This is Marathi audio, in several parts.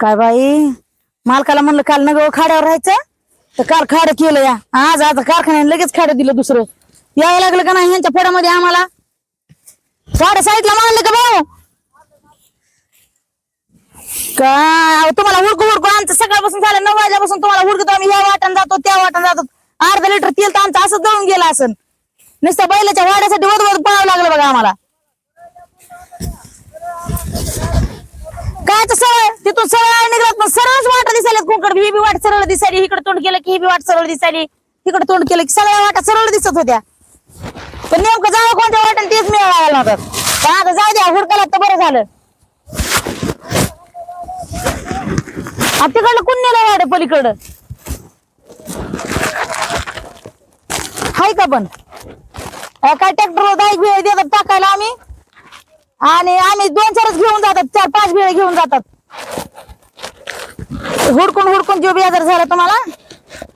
काय बाई? मालकाला म्हणलं काल नग खाड्यावर राहायचं तर काल खाडं केलं या. आज आता कारखान्याने लगेच खाडं दिलं दुसरं. यावं लागलं का नाही ह्यांच्या फोडामध्ये आम्हाला? साडे साईडला मानलं का भाऊ? का? अहो, तुम्हाला हुडकू हुडकू आमचं सकाळपासून झालं नऊ वाजल्यापासून तुम्हाला हुडकतो आम्ही. या वाटण जातो त्या वाटण जातो. अर्धा लिटर तेल तर आमचं असं जाऊन गेलं असं नुसतं बैलाच्या वाड्यासाठी वध वध पळावं लागलं बघा आम्हाला. काय सरळ तिथून सरळ निघत पण सरळच वाटा दिसायला कुंकड ही बी वाट सरळ दिसायली इकडे तोंड केलं की ही बी वाट सरळ दिसायली. तिकडे तोंड केलं की सगळ्या वाटा सरळ दिसत होत्या. पण नेमकं जावं कोणत्या वाटेल तेच मिळायला होतं पण आता जाऊ द्या हुडकाला तर बरं झालं. तिकडलं कोण नेलं वाट पलीकडं? हाय का पण? काय ट्रॅक्टर दाईक देतात टाकायला आम्ही? आणि आम्ही दोन चारच घेऊन जातात चार पाच बिळे घेऊन जातात. हुडकून हुडकून जो बेजार झाला तुम्हाला?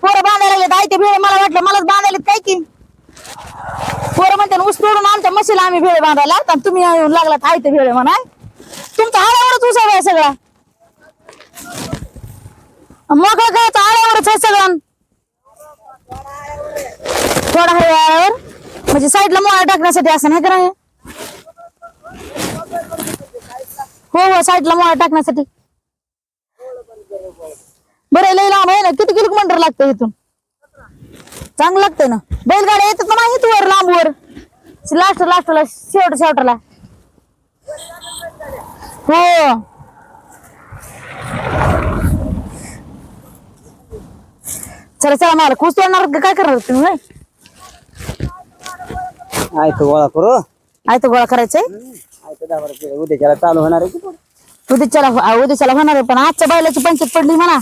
पोरं बांधायला लागलेत आयते ते बिळे मला वाटलं मलाच बांधायला काय की? पोरं म्हणते ऊस तोडून आमच्या म्हशीला आम्ही भेळे बांधायला आणि तुम्ही येऊन लागलात आयते भेळ भेळे म्हणा. तुमचा आळ्यावरच ऊस आहे सगळा. मग काय आळ्यावरच आहे सगळं. थोडा आहे म्हणजे साईडला मोळा टाकण्यासाठी असं नाही करा हो हो साईडला मोळा टाकण्यासाठी. बरं लई लांब आहे ना किती किलोमीटर लागतं इथून? चांगलं लागतंय ना. बैलगाड्या येतात ना माहिती वर लांबवर? लास्ट लास्टला शेवट शेवटला हो. चला चला मला खुश तोडणार का? काय करणार तुम्ही होय? आहे तो गोळा करू. आहे तो गोळा करायचंय? आहे दहा बारा किलो उद्याच्याला चालू होणार आहे की पण. उद्याच्याला हो- आ, उद्याच्याला होणार आहे पण आजच्या बैलाची पंचायत पडली म्हणा.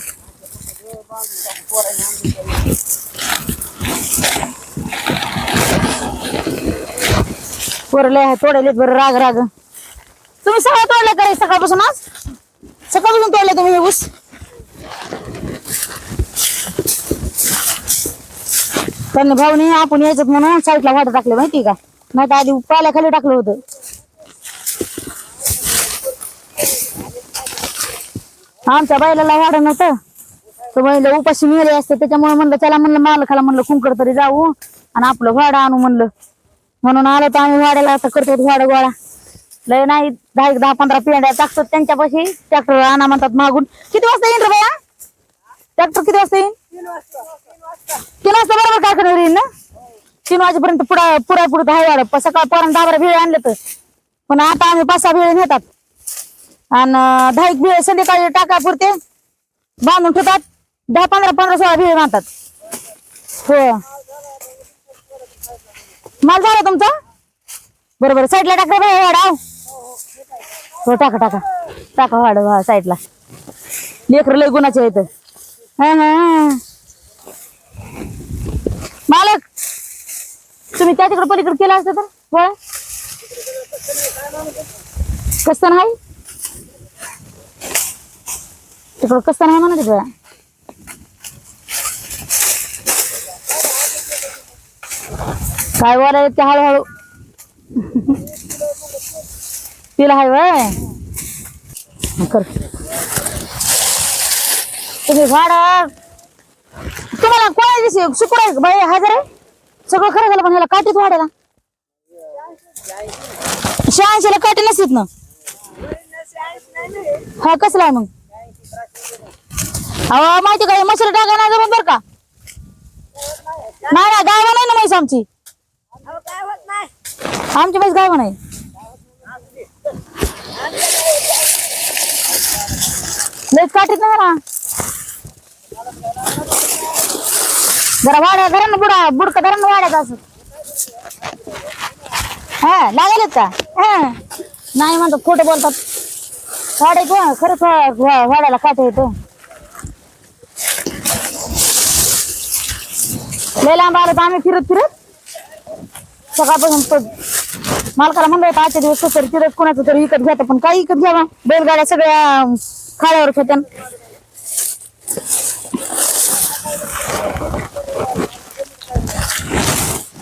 पोरले लय आहे तोडायलेत बरं राग राग. तुम्ही सगळं तोडलं करे सकाळपासून आज? सकाळपासून तोडलं तुम्ही हे ऊस? त्यांनी भाऊ नाही आपण यायचं म्हणून साईडला वाटत टाकलं माहिती का? नाही तर आधी पाल्याखाली टाकलं होतं. आमच्या बैलाला वाढ नव्हतं. तर बैल उपाशी मिळाले असते त्याच्यामुळे म्हणलं त्याला म्हणलं मालकाला म्हणलं कुंकड तरी जाऊ आणि आपलं वाडा आणू म्हणलं. म्हणून आलो तर आम्ही वाड्याला आता करतो वाडा गोळा. लय नाही दहा एक दहा पंधरा पिंड्या टाकतो त्यांच्यापाशी. ट्रॅक्टर आणा म्हणतात मागून. किती वाजता येईन रे बाया? ट्रॅक्टर किती वाजता येईन? तीन वाजता. बरोबर काय करणार येईन ना? तीन वाजेपर्यंत पुढा पुढा पुढे आहे वाडा. सकाळ पर्यंत दहा बारा भेळ आणले तर. पण आता आम्ही पाच सहा भेळ नेतात. आणि दहा एक संध्याकाळी टाका पुरते. बांधून ठेवतात. दहा पंधरा पंधरा सोळा भेळ बांधतात. हो माल झाला तुमचा? बरोबर. साईडला टाका बरं वाडा. हो टाका टाका. टाका वाड साईडला. लेकर लय गुणाचे येत मालक तुम्ही त्या तिकडे पलीकडे केलं असतं तर? वळ कसं नाही? तिकडं कसं नाही म्हणा तिकडं काय वर आहे ते हळूहळू? तिला हाय वय? कर. तुम्ही भाडा? तुम्हाला कोणा दिसे शुक्र बाई? हजर आहे? सगळं खरं झालं पण ह्याला काठीच वाढायला शहाऐंशीला काठी नसत ना. हा कसला आहे मग? अहो माहिती का मशीला टाका नाही जमत बर का? नाही ना गाव नाही ना म्हैस आमची. आमची म्हैस गाव नाही. लयच काठीत ना जरा जरा वाड्या धरा ना बुडा बुडका धरा ना वाड्यात असं. हा लागेल का? हा. नाही म्हणतात खोटं बोलतात. वाड्याचं खरंच वा- वाड्याला काटे येतो लय लांब आलं तर आम्ही फिरत फिरत. सकाळपासून मालकाला म्हणलं होतं आजच्या दिवस कसं फिरत कोणाचं तरी विकत घ्यायचं पण काही विकत घ्यावा बैलगाड्या सगळ्या खाड्यावर खेत्या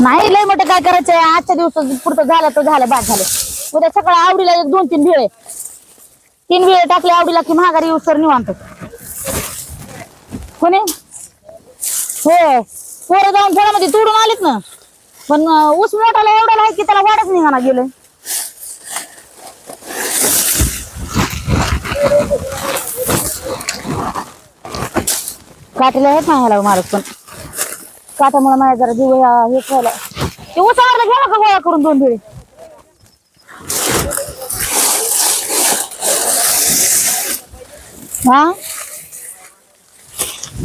नाही लय मोठं काय करायचंय. आजच्या दिवस पुढचं झालं तर झालं बाद झालं. उद्या सकाळ आवडीला एक दोन तीन भेळे तीन वेळ टाकले आवडीला की महागारी येऊ सर निवांत कोणी हो पोरं जाऊन फळामध्ये तोडून आलेत ना पण ऊस मोठाला एवढा आहे की त्याला वाढच निघाना गेलं काटेला आहेत ना ह्याला मारत पण काटामुळे माझ्या जरा जीव हे खायला ते उसावरला घ्या का गोळा करून दोन वेळी हा?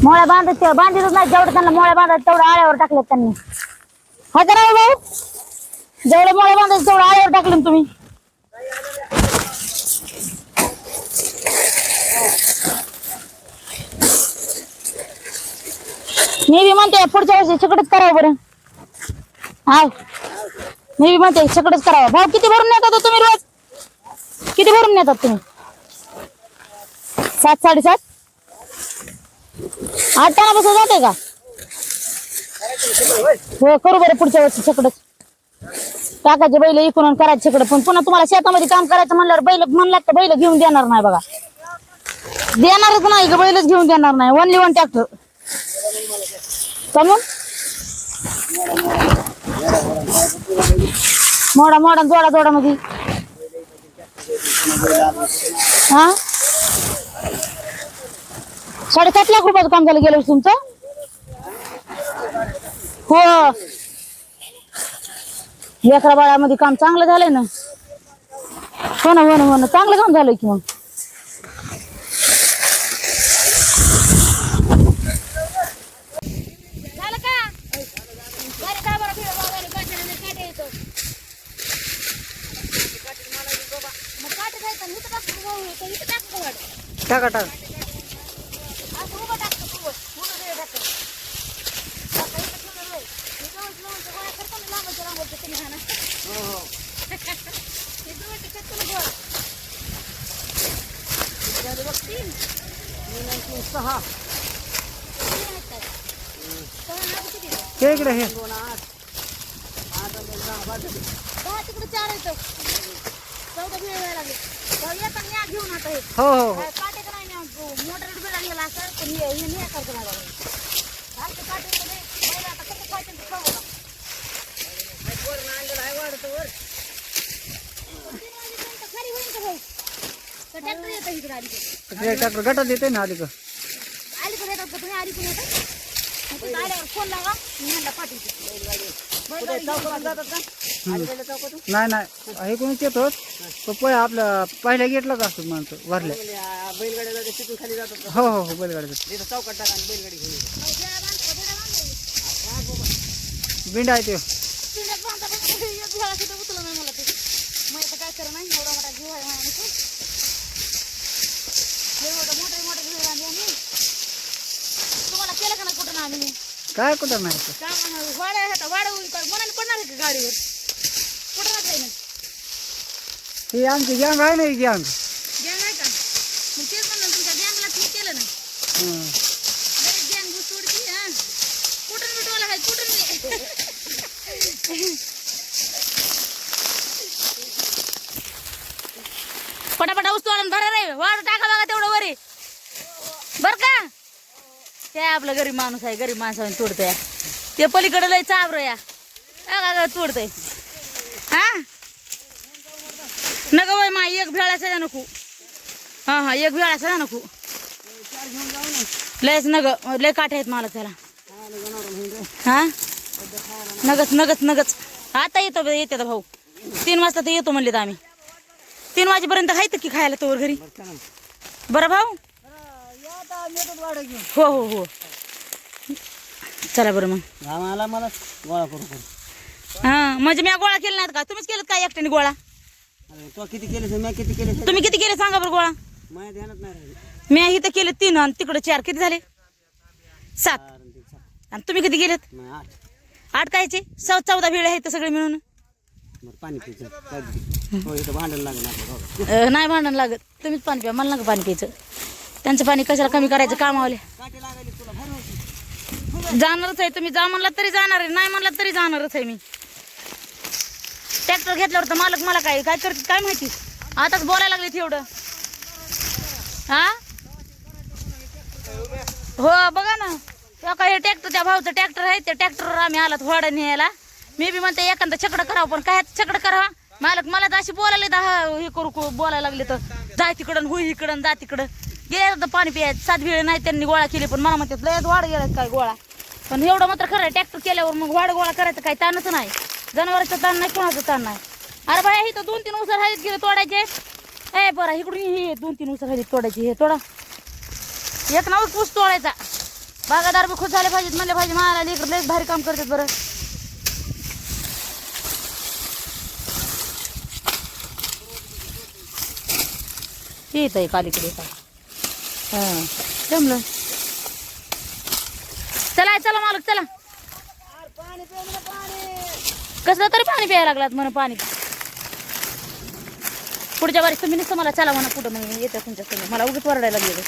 मोळ्या बांधत बांधितच नाही जेवढं त्यांना मोळ्या बांधत तेवढं आळ्यावर टाकलेत त्यांनी. हा का हो भाऊ. जेवढं मोळ्या बांधायचं तेवढं आळ्यावर टाकले ना तुम्ही. मी बी म्हणते पुढच्या वर्षी सगळंच करावं बरं. हाय मी बी म्हणते सगळंच करावं. भाऊ किती भरून नेतात हो तुम्ही रोज? किती भरून नेतात तुम्ही? सात साडेसात? आठ टाणापासून जाते का? हो करू बरं पुढच्या वर्षी सगळंच टाकायचे बैल इकडून करायचे सगळं पण पुन्हा तुम्हाला शेतामध्ये काम करायचं म्हणल्यावर बैल म्हणला तर बैल घेऊन देणार नाही बघा. देणारच नाही का बैलच घेऊन देणार नाही. ओनली वन ट्रॅक्टर कमून मोडा मोडा जोडा जोडा मध्ये हा? साडेसात लाख रुपयाचं काम झालं गेलं तुमचं? हो. लेकरा बाळामध्ये काम चांगलं झालंय ना. हो ना हो ना हो ना. चांगलं काम झालंय की मग. झालं का बरं का बरं फिरवा वगैरे काठाने काटे येतो मग काटे जायचं इथं टाकतो भाऊ येतो इथं टाकतो वाट टाका टाका असं उभं टाकतो तू उभं वेळ टाकतो टाका इथं ठेवलं रे. हे जवळच लावून गोळा करतो ना लांबच्या लांबच्या तुम्ही हा ना हे जवळचे करतो ना गोळा झाले बघ तीन सहा इकडे हे. दहा तिकडे चार चौदा वेळ लागले. घेऊन आता हे. हो हो. काटे नाही मोटर असं पण हे हे नाही करतो काटे इकडे नाही. बैल आता कसं पाहिजे ते खाऊ आता. तीन वाजेपर्यंत खाली होईन का भाऊ? tractor येतं इकडे ट्रॅक्टर गटात येते ना आली का मग फोन लावा. मी ह्यांना पाठवते. बैलगाडी. नाही नाही. हे कोणीच येतो तो पै आपल्या पहिल्या गेटलाच असतो माणसं भरल्या बैलगाड्या तिथून खाली जातात हो हो हो बैलगाडीचं तिथं चौकात टाका आणि बैलगाडी घेऊन येतात. अहो. बिंड आहे ते. पिंड्यात बांधता पण एक वेळा सुद्धा उचललं नाही मला ते. मग आता काय करू नाही एवढा मोठा जीव आहे माझ्या लय मोठं मोठे मोठे जीव आहे आम्ही केलं का नाही कुठं ना आम्ही काय कुठं नाही ते. काय म्हणणार वाड्या आहेत वाड्या होईल का मनाने पडणार आहे का गाडीवर? कुठं ना काही नाही ही आमची गँग आहे ना ही गँग गँग आहे का? मग तेच म्हणलं तुमच्या गँगला ठीक केलं ना. डायरेक्ट गँग घुस सोडती हा. कुठून मिटवायला आहे कुठून मी पटापटा आणि धरा रे. वाढ टाका बघा तेवढं वरी. बर का? काय आपलं गरीब माणूस आहे गरीब माणसाने तोडतोय. ते पलीकडे लय चाबर या. अगं तोडतय. हा? नग वय मा एक भेळाचा नको. हा हा एक भेळाचा नको. लयच नग लय काठे आहेत मला त्याला. हा? नगच नगच नगच. आता येतो येते भाऊ. तीन वाजता तर येतो म्हणले आम्ही. तीन वाजेपर्यंत आहेत की खायला तोवर घरी? बरं भाऊ? हो हो हो. चला बरं मग. आम्हाला मला गोळा करू करू. हा म्हणजे मी गोळा केला नाहीत का? तुम्हीच केलं काय एकट्याने गोळा? अरे, तो किती केले मी किती केले तुम्ही किती केले सांगा बरं गोळा. माझ्या ध्यानात नाही राहिले. मी इथं केले तीन आणि तिकडे चार. किती झाले? सात. चार आणि ते सहा. आणि तुम्ही किती गेलेत नाही, आठ. आठ कायचे चौ चौदा वेळ आहेत सगळे मिळून. बरं पाणी? हो इथं भांडण लागलं आपलं. बघा. अं, नाही भांडण लागत. तुम्हीच पाणी प्या. मला नका पाणी प्यायचं. त्यांचं पाणी कशाला कमी करायचं? कामावले. जाणारच आहे तुम्ही. जा म्हणलात तरी जाणार आहे. नाही म्हणलात तरी जाणारच आहे मी. ट्रॅक्टर घेतल्यावर तर मालक मला काय काय करते काय माहिती? आताच बोलायला लागले एवढं. हा? हो बघा ना. हो का हे ट्रॅक्टर त्या भाऊचं ट्रॅक्टर आहे. त्या ट्रॅक्टरवर आम्ही आलात होडा न्यायला मी बी म्हणते एखादा छकडं करावं पण काय छकडं करावा? मालक मला तर अशी बोलायला दहा हे करू बोलायला लागले तर. जा तिकडं हो इकडं जा तिकडं. गेले तर पाणी पियायचं. सात वेळ नाही त्यांनी गोळा केली पण मला म्हणतात लयच वाढ गेला काय गोळा पण एवढं मात्र खरं ट्रॅक्टर केल्यावर मग वाढ गोळा करायचं काही ताणच नाही. जनावरांचा ताण नाही कोणाचं ताण नाही. अरे बाया इथं दोन तीन उसर आहेत गेले तोडायचे. ए बरं इकडून हे दोन तीन उसर आहेत तोडायचे हे तोडा. एक ना पूस तोडायचा. बागादार बी खुश झाले पाहिजेत म्हणले पाहिजे मला लेकर लयच भारी काम करतात बरं. येत आहे कालीकडे काय जमलं. चला चला मालक चला. कसलं तरी पाणी प्यायला लागलात म्हणून पाणी. पुढच्या बारी तुम्ही नुसतं मला चला म्हणा कुठं म्हणून येते तुमच्या मला उगीच वरडायला गेलं